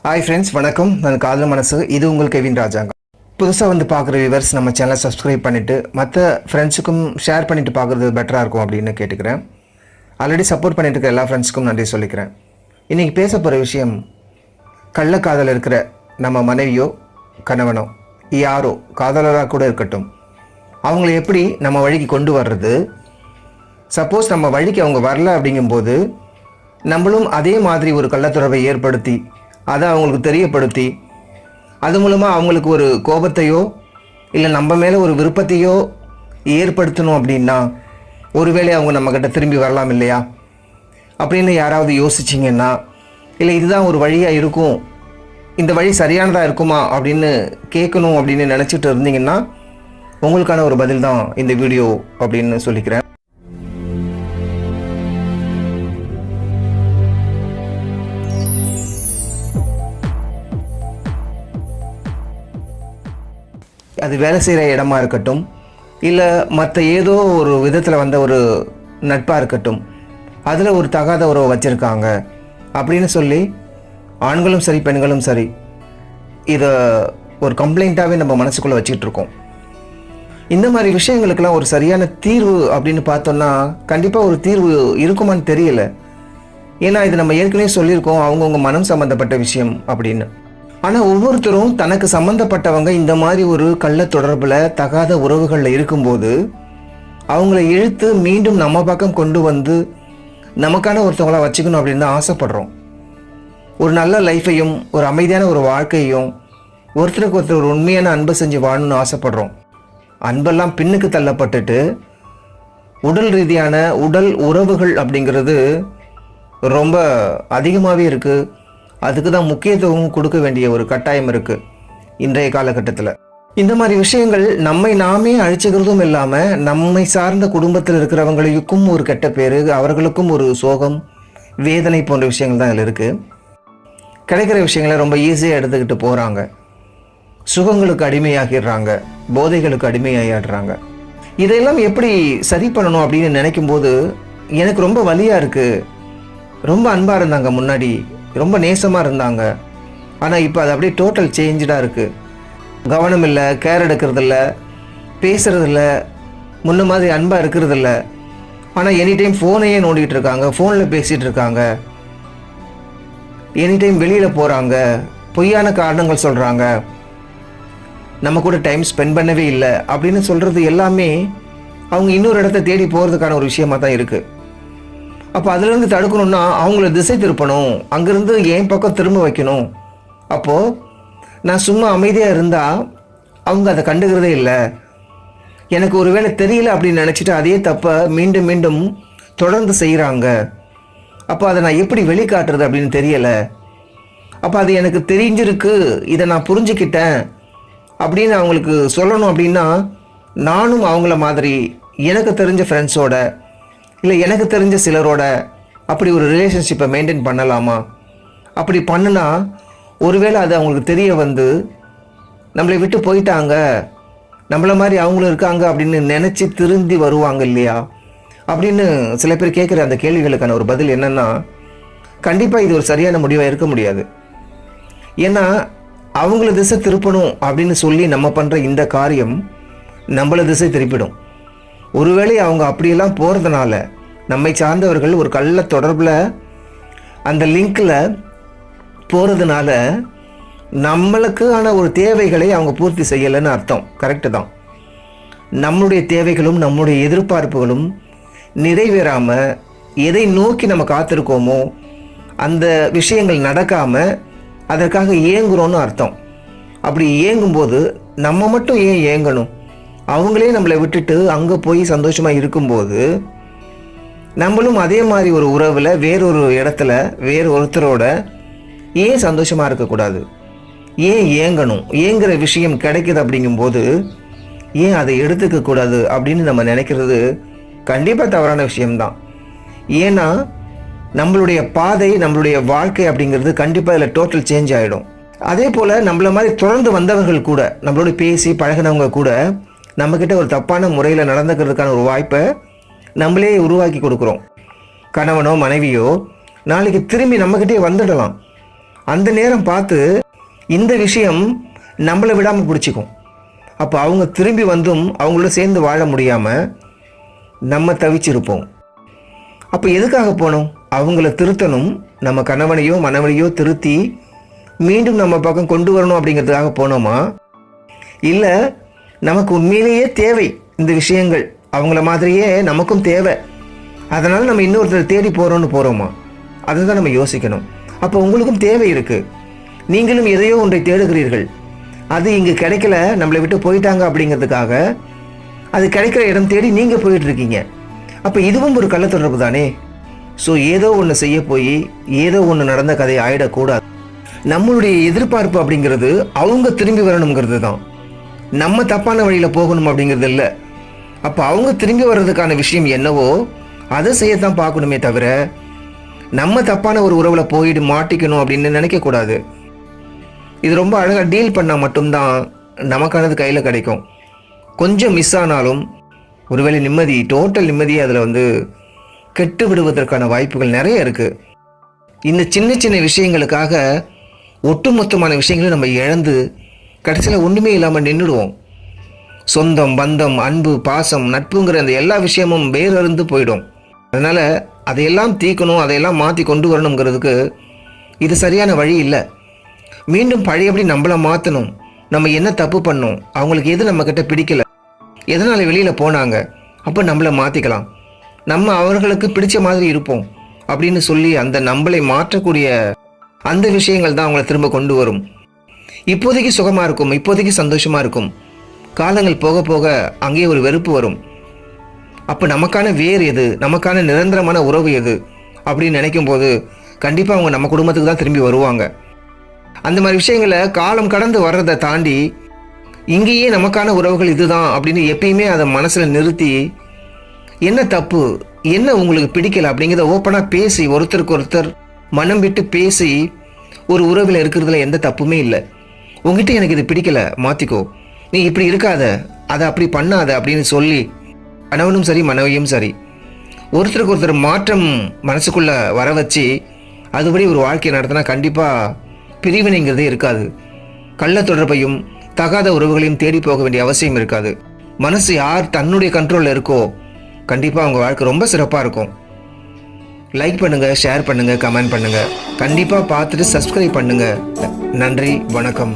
Hi friends வணக்கம். நான் காதல் மனசு. இது உங்கள் கெவின் ராஜாங்க புதுசாக வந்து பார்க்குற வியூவர்ஸ் நம்ம சேனலை சப்ஸ்கிரைப் பண்ணிவிட்டு மற்ற ஃப்ரெண்ட்ஸுக்கும் ஷேர் பண்ணிவிட்டு பார்க்குறது பெட்டராக இருக்கும் அப்படின்னு கேட்டுக்கிறேன். ஆல்ரெடி சப்போர்ட் பண்ணிட்டு இருக்க எல்லா ஃப்ரெண்ட்ஸுக்கும் நன்றி சொல்லிக்கிறேன். இன்றைக்கி பேச போகிற விஷயம் கள்ளக்காதல் இருக்கிற நம்ம மனைவியோ கணவனோ யாரோ காதலராக கூட இருக்கட்டும். அவங்கள எப்படி நம்ம வழிக்கு கொண்டு வர்றது? சப்போஸ் நம்ம வழிக்கு அவங்க வரல அப்படிங்கும்போது நம்மளும் அதே மாதிரி ஒரு கள்ளத்துறவை ஏற்படுத்தி அதை அவங்களுக்கு தெரியப்படுத்தி அது மூலமாக அவங்களுக்கு ஒரு கோபத்தையோ இல்லை நம்ம மேலே ஒரு விருப்பத்தையோ ஏற்படுத்தணும் அப்படின்னா ஒருவேளை அவங்க நம்மக்கிட்ட திரும்பி வரலாம் இல்லையா? அப்படின்னு யாராவது யோசிச்சிங்கன்னா இல்லை இதுதான் ஒரு வழியாக இருக்கும் இந்த வழி சரியானதாக இருக்குமா அப்படின்னு கேட்கணும் அப்படின்னு நினச்சிட்டு இருந்தீங்கன்னா உங்களுக்கான ஒரு பதில் தான் இந்த வீடியோ அப்படின்னு சொல்லிக்கிறேன். அது வேலை செய்கிற இடமா இருக்கட்டும் இல்லை மற்ற ஏதோ ஒரு விதத்தில் வந்த ஒரு நட்பாக இருக்கட்டும் அதில் ஒரு தகாத உறவை வச்சுருக்காங்க அப்படின்னு சொல்லி ஆண்களும் சரி பெண்களும் சரி இதை ஒரு கம்ப்ளைண்ட்டாகவே நம்ம மனசுக்குள்ளே வச்சுக்கிட்டு இருக்கோம். இந்த மாதிரி விஷயங்களுக்கெல்லாம் ஒரு சரியான தீர்வு அப்படின்னு பார்த்தோன்னா கண்டிப்பாக ஒரு தீர்வு இருக்குமான்னு தெரியல. ஏன்னா இது நம்ம ஏற்கனவே சொல்லியிருக்கோம் அவங்கவுங்க மனம் சம்மந்தப்பட்ட விஷயம் அப்படின்னு. ஆனால் ஒவ்வொருத்தரும் தனக்கு சம்மந்தப்பட்டவங்க இந்த மாதிரி ஒரு கள்ள தொடர்பில் தகாத உறவுகளில் இருக்கும்போது அவங்கள இழுத்து மீண்டும் நம்ம பக்கம் கொண்டு வந்து நமக்கான ஒருத்தவங்கள வச்சுக்கணும் அப்படின்னு தான் ஆசைப்படுறோம். ஒரு நல்ல லைஃப்பையும் ஒரு அமைதியான ஒரு வாழ்க்கையும் ஒருத்தருக்கு ஒருத்தர் ஒரு உண்மையான அன்பை செஞ்சு வாழணும்னு ஆசைப்படுறோம். அன்பெல்லாம் பின்னுக்கு தள்ளப்பட்டுட்டு உடல் ரீதியான உடல் உறவுகள் அப்படிங்கிறது ரொம்ப அதிகமாகவே இருக்குது அதுக்கு தான் முக்கியத்துவம் கொடுக்க வேண்டிய ஒரு கட்டாயம் இருக்குது இன்றைய காலகட்டத்தில். இந்த மாதிரி விஷயங்கள் நம்மை நாமே அழிச்சுக்கிறதும் இல்லாமல் நம்மை சார்ந்த குடும்பத்தில் இருக்கிறவங்களுக்கும் ஒரு கெட்ட பேர் அவர்களுக்கும் ஒரு சோகம் வேதனை போன்ற விஷயங்கள் தான் இதில் இருக்குது கிடைக்கிற விஷயங்களை ரொம்ப ஈஸியாக எடுத்துக்கிட்டு போகிறாங்க சுகங்களுக்கு அடிமையாகிடுறாங்க. போதைகளுக்கு அடிமையாகிடுறாங்க இதையெல்லாம் எப்படி சரி பண்ணணும் அப்படின்னு நினைக்கும் போது எனக்கு ரொம்ப வலியாக இருக்குது ரொம்ப அன்பாக இருந்தாங்க முன்னாடி ரொம்ப நேசமாக இருந்தாங்க. ஆனால் இப்போ அது அப்படியே டோட்டல் சேஞ்சாக இருக்குது கவனம் இல்லை கேர் எடுக்கிறதில்ல பேசுகிறதில்ல முன்ன மாதிரி அன்பாக இருக்கிறதில்ல. ஆனால் எனி டைம் ஃபோனையே நோண்டிகிட்டு இருக்காங்க ஃபோனில் பேசிகிட்டு இருக்காங்க. எனி டைம் வெளியில் போகிறாங்க பொய்யான காரணங்கள் சொல்கிறாங்க நம்ம கூட டைம் ஸ்பெண்ட் பண்ணவே இல்லை அப்படின்னு சொல்கிறது எல்லாமே அவங்க இன்னொரு இடத்த தேடி போகிறதுக்கான ஒரு விஷயமாக தான் இருக்குது அப்போ அதுலேருந்து தடுக்கணும்னா அவங்கள திசை திருப்பணும். அங்கேருந்து என் பக்கம் திரும்ப வைக்கணும். அப்போது நான் சும்மா அமைதியாக இருந்தால் அவங்க அதை கண்டுக்கிறதே இல்லை. எனக்கு ஒருவேளை தெரியல அப்படின்னு நினச்சிட்டு அதே தப்பை மீண்டும் மீண்டும் தொடர்ந்து செய்கிறாங்க அப்போ அதை நான் எப்படி வெளிக்காட்டுறது அப்படின்னு தெரியலை. அப்போ அது எனக்கு தெரிஞ்சிருக்கு இதை நான் புரிஞ்சுக்கிட்டேன். அப்படின்னு அவங்களுக்கு சொல்லணும் அப்படின்னா நானும் அவங்கள மாதிரி எனக்கு தெரிஞ்ச ஃப்ரெண்ட்ஸோட இல்லை எனக்கு தெரிஞ்ச சிலரோட அப்படி ஒரு ரிலேஷன்ஷிப்பை மெயின்டைன் பண்ணலாமா? அப்படி பண்ணுனா ஒருவேளை அது அவங்களுக்கு தெரிய வந்து நம்மளை விட்டு போயிட்டாங்க நம்மள மாதிரி அவங்களும் இருக்காங்க அப்படின்னு நினச்சி திருந்தி வருவாங்க இல்லையா? அப்படின்னு சில பேர் கேட்குற அந்த கேள்விகளுக்கான ஒரு பதில் என்னென்னா கண்டிப்பாக இது ஒரு சரியான முடிவாக இருக்க முடியாது. ஏன்னா அவங்கள திசை திருப்பணும் அப்படின்னு சொல்லி நம்ம பண்ணுற இந்த காரியம் நம்மளை திசை திருப்பிடும். ஒருவேளை அவங்க அப்படியெல்லாம் போகிறதுனால நம்மை சார்ந்தவர்கள் ஒரு கள்ள தொடர்பில் அந்த லிங்க்கில் போகிறதுனால நம்மளுக்கான ஒரு தேவைகளை அவங்க பூர்த்தி செய்யலைன்னு அர்த்தம். கரெக்டு தான். நம்மளுடைய தேவைகளும் நம்முடைய எதிர்பார்ப்புகளும் நிறைவேறாமல் எதை நோக்கி நம்ம காத்திருக்கோமோ அந்த விஷயங்கள் நடக்காமல் அதற்காக ஏங்குகிறோன்னு அர்த்தம். அப்படி ஏங்கும்போது நம்ம மட்டும் ஏன் ஏங்கணும் அவங்களே நம்மளை விட்டுட்டு அங்கே போய் சந்தோஷமாக இருக்கும்போது நம்மளும் அதே மாதிரி ஒரு உறவில் வேறொரு இடத்துல வேறு ஒருத்தரோட ஏன் சந்தோஷமாக இருக்கக்கூடாது? ஏன் ஏங்கணும்? ஏங்குற விஷயம் கிடைக்குது அப்படிங்கும்போது ஏன் அதை எடுத்துக்கக்கூடாது அப்படின்னு நம்ம நினைக்கிறது கண்டிப்பாக தவறான விஷயம்தான். ஏன்னா நம்மளுடைய பாதை நம்மளுடைய வாழ்க்கை அப்படிங்கிறது கண்டிப்பாக இதில் டோட்டல் சேஞ்ச் ஆகிடும் அதே போல் நம்மள மாதிரி தொடர்ந்து வந்தவர்கள் கூட நம்மளோட பேசி பழகினவங்க கூட நம்மக்கிட்ட ஒரு தப்பான முறையில் நடந்துக்கிறதுக்கான ஒரு வாய்ப்பை நம்மளே உருவாக்கி கொடுக்குறோம். கணவனோ மனைவியோ நாளைக்கு திரும்பி நம்மக்கிட்டே வந்துடலாம். அந்த நேரம் பார்த்து இந்த விஷயம் நம்மளை விடாமல் பிடிச்சிக்கும். அப்போ அவங்க திரும்பி வந்தும் அவங்களோட சேர்ந்து வாழ முடியாமல் நம்ம தவிச்சிருப்போம். அப்போ எதுக்காக போனோம்? அவங்கள திருத்தணும் நம்ம கணவனையோ மனைவனையோ திருத்தி மீண்டும் நம்ம பக்கம் கொண்டு வரணும் அப்படிங்கிறதுக்காக போனோமா? இல்லை நமக்கு உண்மையிலேயே தேவை இந்த விஷயங்கள். அவங்கள மாதிரியே நமக்கும் தேவை. அதனால் நம்ம இன்னொருத்தர் தேடி போகிறோன்னு போகிறோமா அதை தான் நம்ம யோசிக்கணும். அப்போ உங்களுக்கும் தேவை இருக்குது நீங்களும் எதையோ ஒன்றை தேடுகிறீர்கள். அது இங்கே கிடைக்கல நம்மளை விட்டு போயிட்டாங்க அப்படிங்கிறதுக்காக அது கிடைக்கிற இடம் தேடி நீங்கள் போயிட்டுருக்கீங்க. அப்போ இதுவும் ஒரு கள்ளத்தொடர்பு தானே? ஸோ ஏதோ ஒன்று செய்ய போய் ஏதோ ஒன்று நடந்த கதை ஆயிடக்கூடாது. நம்மளுடைய எதிர்பார்ப்பு அப்படிங்கிறது அவங்க திரும்பி வரணுங்கிறது தான். நம்ம தப்பான வழியில் போகணும் அப்படிங்கிறது இல்லை. அப்போ அவங்க திரும்பி வர்றதுக்கான விஷயம் என்னவோ அதை செய்யத்தான் பார்க்கணுமே தவிர நம்ம தப்பான ஒரு உறவில் போயிட்டு மாட்டிக்கணும் அப்படின்னு நினைக்கக்கூடாது இது ரொம்ப அழகாக டீல் பண்ணால் மட்டும்தான் நமக்கானது கையில் கிடைக்கும். கொஞ்சம் மிஸ் ஆனாலும் ஒருவேளை நிம்மதி டோட்டல் நிம்மதி அதில் வந்து கெட்டு விடுவதற்கான வாய்ப்புகள் நிறைய இருக்குது இந்த சின்ன சின்ன விஷயங்களுக்காக ஒட்டுமொத்தமான விஷயங்களை நம்ம இழந்து கடைசியில் ஒன்றுமே இல்லாமல் நின்றுடுவோம் சொந்தம் பந்தம் அன்பு பாசம் நட்புங்கிற அந்த எல்லா விஷயமும் வேறறுந்து போயிடும். அதனால் அதையெல்லாம் தீக்கணும் அதையெல்லாம் மாற்றி கொண்டு வரணுங்கிறதுக்கு இது சரியான வழி இல்லை. மீண்டும் பழையபடி நம்மளை மாற்றணும் நம்ம என்ன தப்பு பண்ணோம் அவங்களுக்கு எது நம்மக்கிட்ட பிடிக்கல எதனால் வெளியில் போனாங்க அப்போ நம்மளை மாற்றிக்கலாம் நம்ம அவர்களுக்கு பிடிச்ச மாதிரி இருப்போம் அப்படின்னு சொல்லி அந்த நம்மளை மாற்றக்கூடிய அந்த விஷயங்கள் தான் அவங்கள திரும்ப கொண்டு வரும். இப்போதைக்கு சுகமாக இருக்கும் இப்போதைக்கு சந்தோஷமாக இருக்கும். காலங்கள் போக போக அங்கேயே ஒரு வெறுப்பு வரும். அப்போ நமக்கான வேர் எது? நமக்கான நிரந்தரமான உறவு எது? அப்படின்னு நினைக்கும் போது கண்டிப்பாக அவங்க நம்ம குடும்பத்துக்கு தான் திரும்பி வருவாங்க. அந்த மாதிரி விஷயங்களை காலம் கடந்து வர்றதை தாண்டி இங்கேயே நமக்கான உறவுகள் இதுதான் அப்படின்னு எப்பயுமே அதை மனசில் நிறுத்தி என்ன தப்பு என்ன உங்களுக்கு பிடிக்கல அப்படிங்கிறத ஓப்பனாக பேசி ஒருத்தருக்கு ஒருத்தர் மனம் விட்டு பேசி ஒரு உறவில் இருக்கிறதுல எந்த தப்புமே இல்லை. உங்ககிட்ட எனக்கு இது பிடிக்கல மாற்றிக்கோ நீ இப்படி இருக்காத அதை அப்படி பண்ணாத அப்படின்னு சொல்லி கணவனும் சரி மனைவியும் சரி ஒருத்தருக்கு ஒருத்தர் மாற்றம் மனசுக்குள்ளே வர வச்சு அதுபடி ஒரு வாழ்க்கையை நடத்தினா கண்டிப்பாக பிரிவினைங்கிறதே இருக்காது. கள்ள தொடர்பையும் தகாத உறவுகளையும் தேடி போக வேண்டிய அவசியம் இருக்காது. மனசு யார் தன்னுடைய கண்ட்ரோலில் இருக்கோ கண்டிப்பாக அவங்க வாழ்க்கை ரொம்ப சிறப்பாக இருக்கும். லைக் பண்ணுங்கள் ஷேர் பண்ணுங்கள் கமெண்ட் பண்ணுங்கள் கண்டிப்பாக பார்த்துட்டு சப்ஸ்கிரைப் பண்ணுங்கள் நன்றி வணக்கம்.